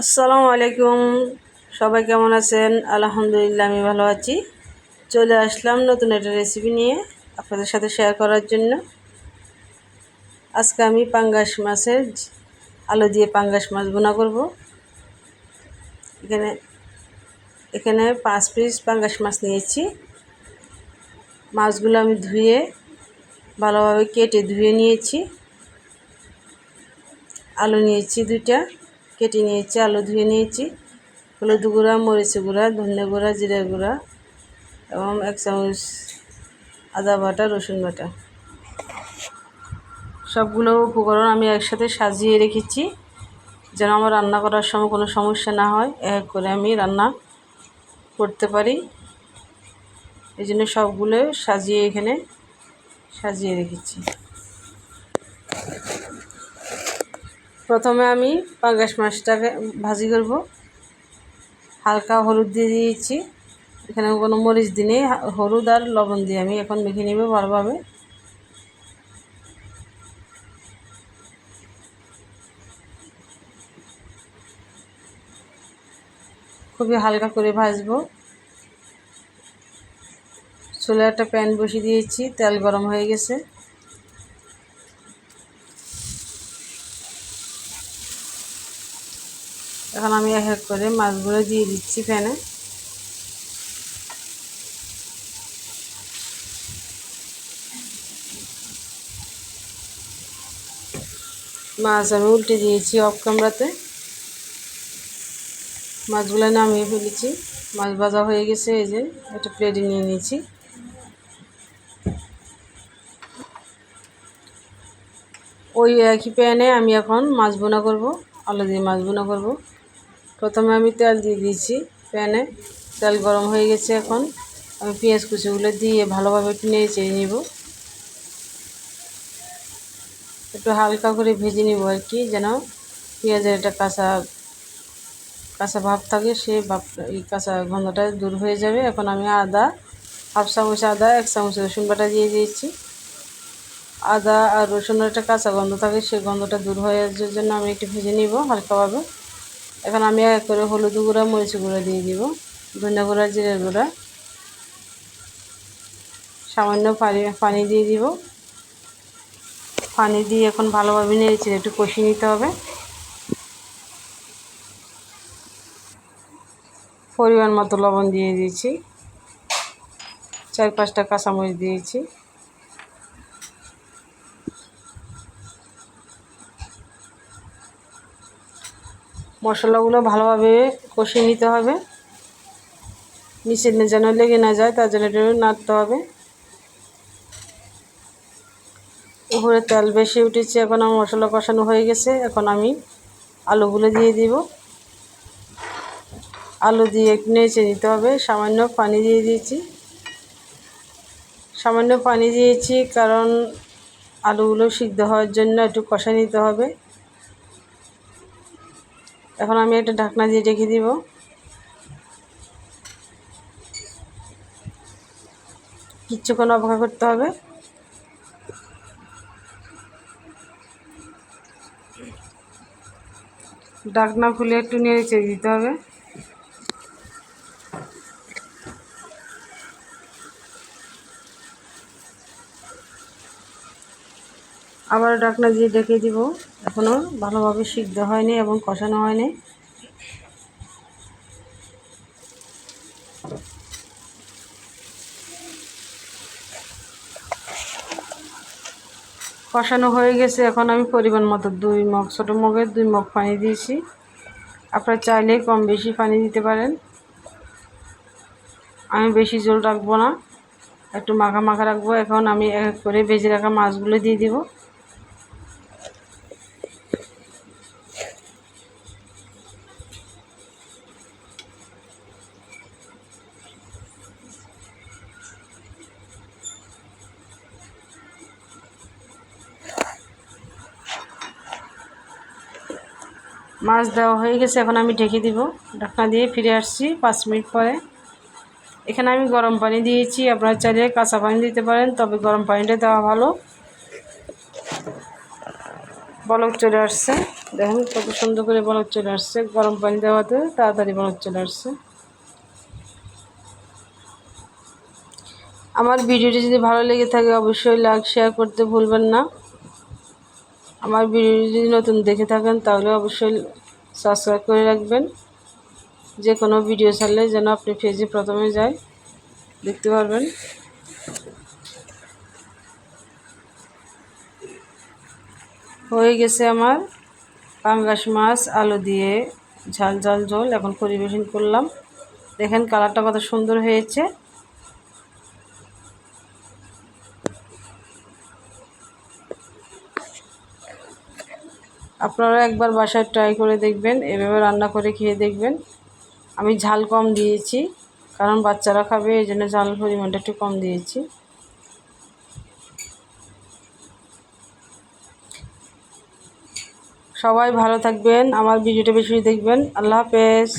আসসালামু আলাইকুম। সবাই কেমন আছেন? আলহামদুলিল্লাহ, আমি ভালো আছি। চলে আসলাম নতুন একটা রেসিপি নিয়ে আপনাদের সাথে শেয়ার করার জন্য। আজকে আমি পাঙ্গাস মাছের আলু দিয়ে পাঙ্গাস মাছ বোনা করব। এখানে এখানে পাঁচ পিস পাঙ্গাস মাছ নিয়েছি। মাছগুলো আমি ধুয়ে ভালোভাবে কেটে ধুয়ে নিয়েছি। আলু নিয়েছি দুইটা। কেটে নিয়েছি, আলু ধুয়ে নিয়েছি। হলুদ গুঁড়া, মরিচ গুঁড়া ধনে গুঁড়া, জিরা গুঁড়া এবং এক চামচ আদা বাটা, রসুন বাটা। সবগুলো উপকরণ আমি একসাথে সাজিয়ে রেখেছি যেন আমার রান্না করার সময় কোনো সমস্যা না হয়, এক করে আমি রান্না করতে পারি। এই জন্য সবগুলো সাজিয়ে এখানে সাজিয়ে রেখেছি। প্রথমে আমি পাঙ্গাস মাছটাকে ভাজি করব। হালকা হলুদ দিয়ে দিয়েছি। এখানে কোনো মরিচ দিনে হলুদ আর লবণ দিয়ে আমি এখন মেখে নেব ভালোভাবে। খুবই হালকা করে ভাজবো। চুলে একটা প্যান বসিয়ে দিয়েছি। তেল গরম হয়ে গেছে। এখন আমি এক এক করে মাছগুলো দিয়ে দিচ্ছি ফ্যানে। মাছ আমি উল্টে দিয়েছি অফ কামড়াতে মাছগুলো নামিয়ে ফেলেছি। মাছ ভাজা হয়ে গেছে, এই যে একটা প্লেটে নিয়ে নিয়েছি। ওই একই প্যানে আমি এখন মাছ বোনা করব, আলু দিয়ে মাছ বোনা করব। প্রথমে আমি তেল দিয়ে দিয়েছি প্যানে। তেল গরম হয়ে গেছে এখন। আমি পেঁয়াজ কুচিগুলো দিয়ে ভালোভাবে একটু নেড়ে চেড়ে নিব। একটু হালকা করে ভেজে নিব আর কি, যেন পেঁয়াজের একটা কাঁচা কাঁচা ভাব থাকে, সে ভাব, এই কাঁচা গন্ধটা দূর হয়ে যাবে। এখন আমি আদা, হাফ চামচ আদা, এক চামচ রসুন বাটা দিয়ে দিয়েছি। আদা আর রসুনের একটা কাঁচা গন্ধ থাকে সেই গন্ধটা দূর হয়ে যাওয়ার জন্য আমি একটু ভেজে নিব হালকাভাবে। এখন আমি এক করে হলুদ গুঁড়া, মরিচ গুঁড়া দিয়ে দিব, ধনে গুঁড়া, জিরে গুঁড়া। সামান্য পানি পানি দিয়ে দিব। পানি দিয়ে এখন ভালোভাবে নেড়েছি একটু কষিয়ে নিতে হবে। পরিমাণ মতো লবণ দিয়ে দিয়েছি। চার পাঁচটা কাঁচামরিচ দিয়েছি। মশলাগুলো ভালোভাবে কষিয়ে নিতে হবে। নিচে যেন লেগে না যায়, তার জন্য একটু নাড়তে হবে। উপরে তেল বেশি উঠেছে, এখন আমার মশলা কষানো হয়ে গেছে। এখন আমি আলুগুলো দিয়ে দিব। আলু দিয়ে একটু নেচে নিতে হবে। সামান্য পানি দিয়ে দিয়েছি। সামান্য পানি দিয়েছি কারণ আলুগুলো সিদ্ধ হওয়ার জন্য একটু কষা নিতে হবে। এখন আমি একটা ঢাকনা দিয়ে রেখে দিব। কিচ্ছুক্ষণ অপেক্ষা করতে হবে। ডাকনা খুলে একটু নেড়ে চেড়ে দিতে হবে। আবার ডাকনা দিয়ে ডেকে দিব। এখনও ভালোভাবে সিদ্ধ হয়নি এবং কষানো হয়নি। কষানো হয়ে গেছে। এখন আমি পরিমাণ মতো দুই মগ, ছোটো মগের দুই মগ পানি দিয়েছি। আপনারা চাইলে কম বেশি পানি দিতে পারেন। আমি বেশি জল রাখব না। একটু মাখা মাখা রাখব। এখন আমি এক করে ভেজে রাখা মাছগুলো দিয়ে দিব। মাছ দেওয়া হয়ে গেছে, এখন আমি ঢেকে দিব। ঢাকনা দিয়ে ফিরে আসছি পাঁচ মিনিট পরে। এখানে আমি গরম পানি দিয়েছি, আপনারা চাইলে কাঁচা পানি দিতে পারেন, তবে গরম পানিটা দেওয়া ভালো। বলক চলে আসছে। দেখেন কত সুন্দর করে বলক চলে আসছে। গরম পানি দেওয়াতে তাড়াতাড়ি বলক চলে আসছে। আমার ভিডিওটি যদি ভালো লেগে থাকে, অবশ্যই লাইক শেয়ার করতে ভুলবেন না। আমার ভিডিওটি যদি নতুন দেখে থাকেন, তাহলে অবশ্যই সাবস্ক্রাইব করে রাখবেন। যে কোনো ভিডিও ছাড়লে যেন আপনি পেজে প্রথমে যায় দেখতে পারবেন। হয়ে গেছে আমার পাঙ্গাস মাছ, আলু দিয়ে ঝাল ঝাল ঝোল। এখন পরিবেশন করলাম। দেখেন কালারটা কত সুন্দর হয়েছে। আপনারা একবার বাসায় ট্রাই করে দেখবেন, এভাবে রান্না করে খেয়ে দেখবেন। আমি ঝাল কম দিয়েছি, কারণ বাচ্চারা খাবে, এই জন্য ঝাল পরিমাণটা একটু কম দিয়েছি। সবাই ভালো থাকবেন, আমার ভিডিওটা বেশি দেখবেন। আল্লাহ হাফেজ।